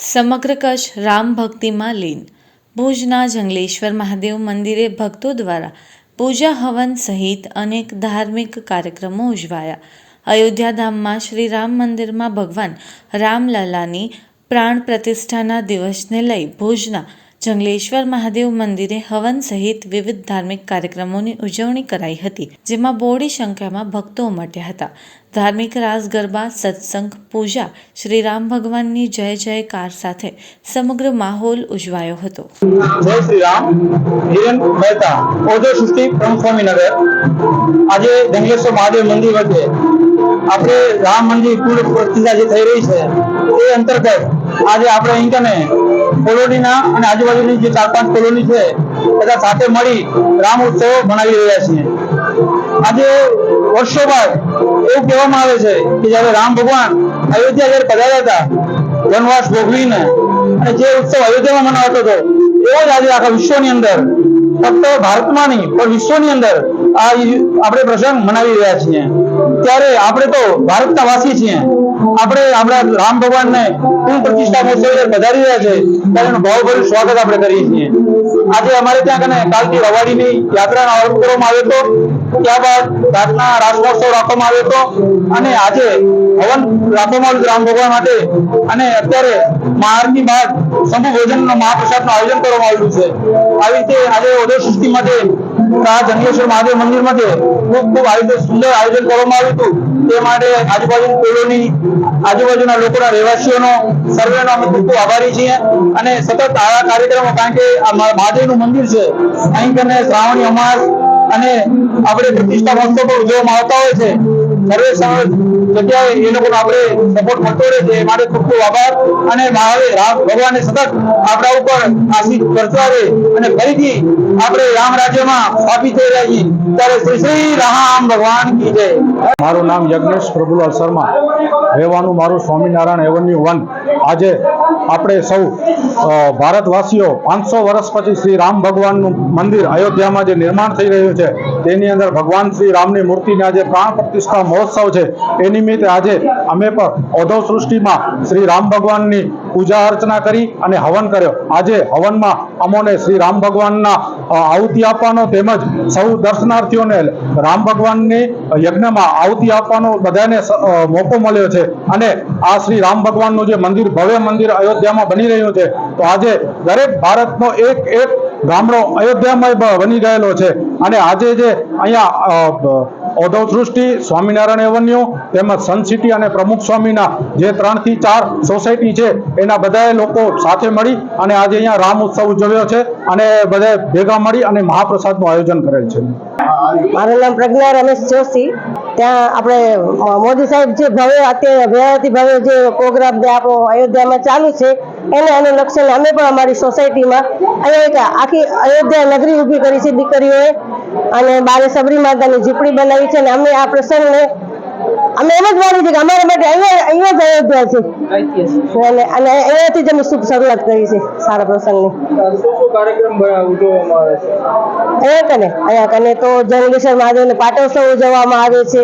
સમગ્ર કચ્છ રામ ભક્તિમાં લીન. ભુજના જંગલેશ્વર મહાદેવ મંદિરે ભક્તો દ્વારા પૂજા હવન સહિત અનેક ધાર્મિક કાર્યક્રમો ઉજવાયા. અયોધ્યાધામમાં શ્રી રામ મંદિરમાં ભગવાન રામલલાની પ્રાણ પ્રતિષ્ઠાના દિવસને લઈ ભુજના જંગલેશ્વર મહાદેવ મંદિરે હવન સહિત વિવિધ ધાર્મિક કાર્યક્રમોની ઉજવણી કરાઈ હતી, જેમાં બોડી સંખ્યામાં ભક્તો ઉમટ્યા હતા. ધાર્મિક રાસ, ગરબા, સત્સંગ, પૂજા શ્રી રામ ભગવાનની જય જયકાર સાથે સમગ્ર માહોલ ઉજવાયો હતો. જય શ્રી રામ હિરેન મહેતા. ઓજો સૃષ્ટિ પ્રમુખ સ્વામીનગર. આજે જંગલેશ્વર મહાદેવ મંદિર વચ્ચે આપણે રામ મંદિર પૂર્ણ પ્રતિષ્ઠા જે થઈ રહી છે, એ અંતર્ગત આજે આપણે અહીં કોલોનીના અને આજુબાજુની જે ચાર પાંચ કોલોની છે, બધા સાથે મળી રામ ઉત્સવ મનાવી રહ્યા છીએ. આજે વર્ષો બાદ એવું કહેવામાં આવે છે કે જ્યારે રામ ભગવાન અયોધ્યા જયારે પધાર્યા હતા, વનવાસ ભોગવીને અને જે ઉત્સવ અયોધ્યામાં મનાવતો હતો, એવો જ આજે આખા વિશ્વની અંદર, ફક્ત ભારતમાં નહીં પણ વિશ્વની અંદર આપણે પ્રસંગ મનાવી રહ્યા છીએ. ત્યારે આપણે તો ભારતના વાસી છીએ. આપણે આપણા રામ ભગવાનને પૂર્ણ પ્રતિષ્ઠા મહોત્સવ વધારી રહ્યા છે. ત્યારે ભાવભર્યું સ્વાગત આપણે કરીએ છીએ. આજે અમારે ત્યાં કને કાલથી રવાડીની યાત્રાનો આરંભ કરવામાં આવ્યો હતો. ત્યારબાદ રાતના રાસમહોત્સવ રાખવામાં આવ્યો હતો. અને આજે હવન રાખવામાં આવ્યું રામ ભગવાન માટે. અને અત્યારે મહારની બાદ સમૂહ ભોજનનો મહાપ્રસાદનું આયોજન કરવામાં આવ્યું છે. આવી રીતે આજે ઓદો સૃષ્ટિ માટે આ જંગલેશ્વર મહાદેવ મંદિર માટે ખૂબ ખૂબ આયોજન, સુંદર આયોજન કરવામાં આવ્યું હતું. તે માટે આજુબાજુ કોલોની, આજુબાજુના લોકોના રહેવાસીઓનો, સર્વેનો અમે ખૂબ આભારી છીએ. અને સતત આવા કાર્યક્રમો, કારણ કે આ મહા- મહાદેવનું મંદિર છે. અહીં કને શ્રાવણી અમાસ અને આપણે પ્રતિષ્ઠા મહોત્સવ પણ ઉજવવામાં આવતા હોય છે. મારું નામ યજ્ઞેશ પ્રભુલાલ શર્મા. રહેવાનું મારું સ્વામિનારાયણ એવન્યુ વન. આજે આપણે સૌ ભારતવાસીઓ પાંચસો વર્ષ પછી શ્રી રામ ભગવાનનું મંદિર અયોધ્યામાં જે નિર્માણ થઈ રહ્યું છે, તેની અંદર ભગવાન શ્રી રામની મૂર્તિને આજે પ્રાણ પ્રતિષ્ઠા મહોત્સવ છે. એ નિમિત્તે આજે અમે પણ ઔધવ સૃષ્ટિમાં શ્રી રામ ભગવાનની પૂજા અર્ચના કરી અને હવન કર્યો. આજે હવનમાં અમોને શ્રી રામ ભગવાનના આહુતિ આપવાનો તેમજ સૌ દર્શનાર્થીઓને રામ ભગવાનની યજ્ઞમાં આહુતિ આપવાનો બધાને મોકો મળ્યો છે. અને આ શ્રી રામ ભગવાનનું જે મંદિર, ભવ્ય મંદિર અયોધ્યામાં બની રહ્યું છે, તો આજે દરેક ભારતનો એક એક ગામડો અયોધ્યામાં બની ગયેલો છે. અને આજે જે અહીંયા ઔધવ સૃષ્ટિ સ્વામિનારાયણ એવન્યુ તેમજ સન સિટી અને પ્રમુખ સ્વામીના જે ત્રણથી ચાર સોસાયટી છે, એના બધાએ લોકો સાથે મળી અને આજે અહીંયા રામ ઉત્સવ ઉજવ્યો છે અને બધાએ ભેગા મળી અને મહાપ્રસાદનું આયોજન કરેલ છે. મારું નામ પ્રજ્ઞા રમેશ જોશી. ત્યાં આપણે મોદી સાહેબ જે ભવ્ય, અત્યારે ભવ્યથી ભવ્ય જે પ્રોગ્રામ જે આપણો અયોધ્યામાં ચાલુ છે એને અનુલક્ષીને અમે પણ અમારી સોસાયટીમાં અહીંયા એક આખી અયોધ્યા નગરી ઊભી કરી છે દીકરીઓએ અને બારે સબરી માતાની ઝૂંપડી બનાવી છે અને અમે આ પ્રસંગને અમે એમ જ માની છે કે અમારા માટે અહીંયા અહીંયા જ અયોધ્યા છે. અને અહીંયાથી જ અમે શુભ શરૂઆત કરી છે સારા પ્રસંગની. અહીંયા કને? અહીંયા કને તો જંગલેશ્વર મહાદેવને પાટોત્સવ ઉજવવામાં આવે છે.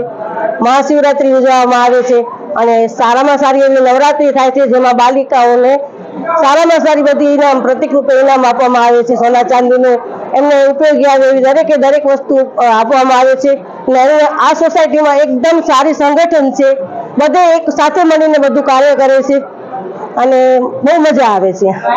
મહાશિવરાત્રી ઉજવવામાં આવે છે. અને સારામાં સારી એવી નવરાત્રી થાય છે જેમાં બાલિકાઓને સારામાં સારી બધી ઇનામ, પ્રતિકરૂપે ઇનામ આપવામાં આવે છે સોના ચાંદીનું. એમને ઉપયોગી આવે એવી દરેકે દરેક વસ્તુ આપવામાં આવે છે. અને આ સોસાયટીમાં એકદમ સારી સંગઠન છે. બધે એક સાથે મળીને બધું કાર્ય કરે છે. અને બહુ મજા આવે છે.